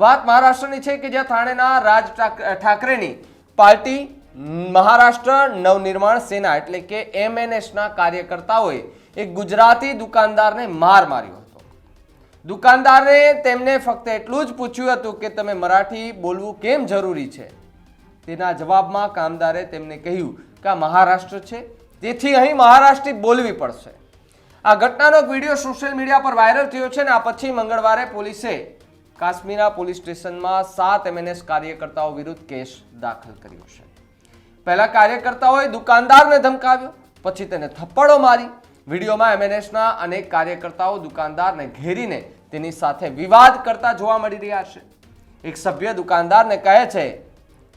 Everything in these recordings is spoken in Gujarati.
વાત મહારાષ્ટ્રની છે કે જ્યાં થાણેના રાજ ઠાક- ઠાકરેની પાર્ટી મહારાષ્ટ્ર નવનિર્માણ સેના એટલે કે એમએનએસના કાર્યકર્તાઓએ એક ગુજરાતી દુકાનદારને માર માર્યો હતો. દુકાનદારે તેમને ફક્ત એટલું જ પૂછ્યું હતું કે તમે મરાઠી બોલવું કેમ જરૂરી છે? તેના જવાબમાં કામદારે તેમને કહ્યું કે આ મહારાષ્ટ્ર છે, તેથી અહીં મહારાષ્ટ્રી બોલવી પડશે. આ ઘટનાનો વીડિયો સોશિયલ મીડિયા પર વાયરલ થયો છે ને આ પછી મંગળવારે પોલીસે કાશ્મીરા પોલીસ સ્ટેશનમાં સાત એમએનએસ કાર્યકર્તાઓ વિરુદ્ધ કેસ દાખલ કર્યો છે. પહેલા કાર્યકર્તાઓએ દુકાનદારને ધમકાવ્યો, પછી તેને થપ્પડો મારી. વિડીયોમાં એમએનએસના અનેક કાર્યકર્તાઓ દુકાનદારને ઘેરીને તેની સાથે વિવાદ કરતા જોવા મળી રહ્યા છે. એક સભ્ય દુકાનદારને કહે છે,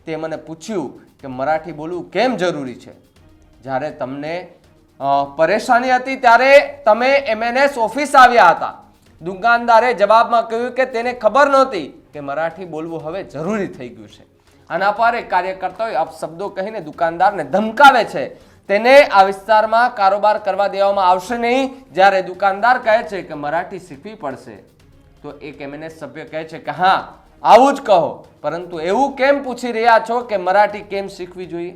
તે મને પૂછ્યું કે મરાઠી બોલવું કેમ જરૂરી છે? જ્યારે તમને પરેશાની હતી ત્યારે તમે એમએનએસ ઓફિસ આવ્યા હતા. દુકાનદારે જવાબમાં કહ્યું કે તેને ખબર નહોતી કે મરાઠી બોલવું હવે જરૂરી થઈ ગયું છે. આના પર એક અપશબ્દો કહીને દુકાનદારને ધમકાવે છે. તેને આ વિસ્તારમાં કારોબાર કરવા દેવામાં આવશે નહીં. જ્યારે દુકાનદાર કહે છે કે મરાઠી શીખવી પડશે, તો એક એમએનએસ સભ્ય કહે છે કે હા, આવું જ કહો. પરંતુ એવું કેમ પૂછી રહ્યા છો કે મરાઠી કેમ શીખવી જોઈએ?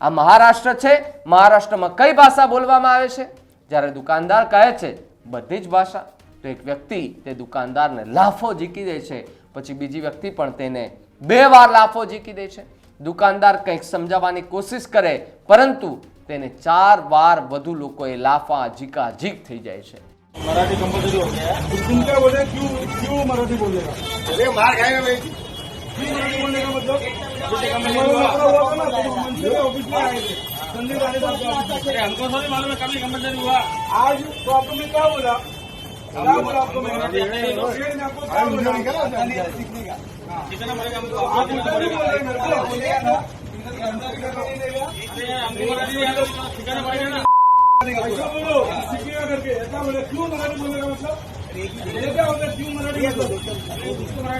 આ મહારાષ્ટ્ર છે. મહારાષ્ટ્રમાં કઈ ભાષા બોલવામાં આવે છે? જ્યારે દુકાનદાર કહે છે, બધી જ ભાષા. તો એક વ્યક્તિ તે દુકાનદારને લાફો ઝીકી દે છે પછી બીજી વ્યક્તિ પણ તેને બે વાર લાફો ઝીકી દે છે દુકાનદાર કંઈક સમજાવવાની કોશિશ કરે પરંતુ તેને ચાર વાર વધુ લોકોએ લાફા ઝીકા ઝીક થઈ જાય છે मराठी कंपल्सरी हो गया है तुम क्या बोले क्यों क्यों मराठी बोलेगा अरे मार खाएगा भाई क्यों मराठी बोलने का मतलब जैसे कंपनी तुम्हारा हुआ मतलब हुआ था ना तुम हमसे ऑफिस में आए थे संदीप राणे साहब के ऑफिस में। अरे हमको थोड़ी मालूम है कभी कंपल्सरी हुआ आज तो आपको मैं क्या बोला क्या बोला आपको मैंने मराठी नहीं है। शेर ने आपको क्या बोला कितना पड़ेगा हमको आप मराठी बोल रहे हैं मेरे को अरे हमको मराठी नहीं आता तो सिखाना पड़ेगा ना ऐसा बोलो सीखिएगा करके ऐसा बोले क्यों मराठी बोलने का मतलब ये क्या होता है क्यों मराठी मतलब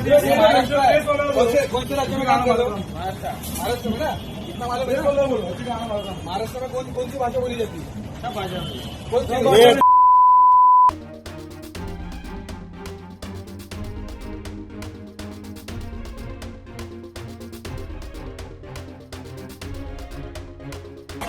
ये महाराष्ट्र केस वाला बोलो। कौन से राज्य में काम कर रहे हो महाराष्ट्र महाराष्ट्र में ना इतना मालूम केस है वाला बोलो ठीक है, हाँ, हाँ, हाँ। महाराष्ट्र में कौन कौन सी भाषा बोली जाती है सब भाषा में। कौन सी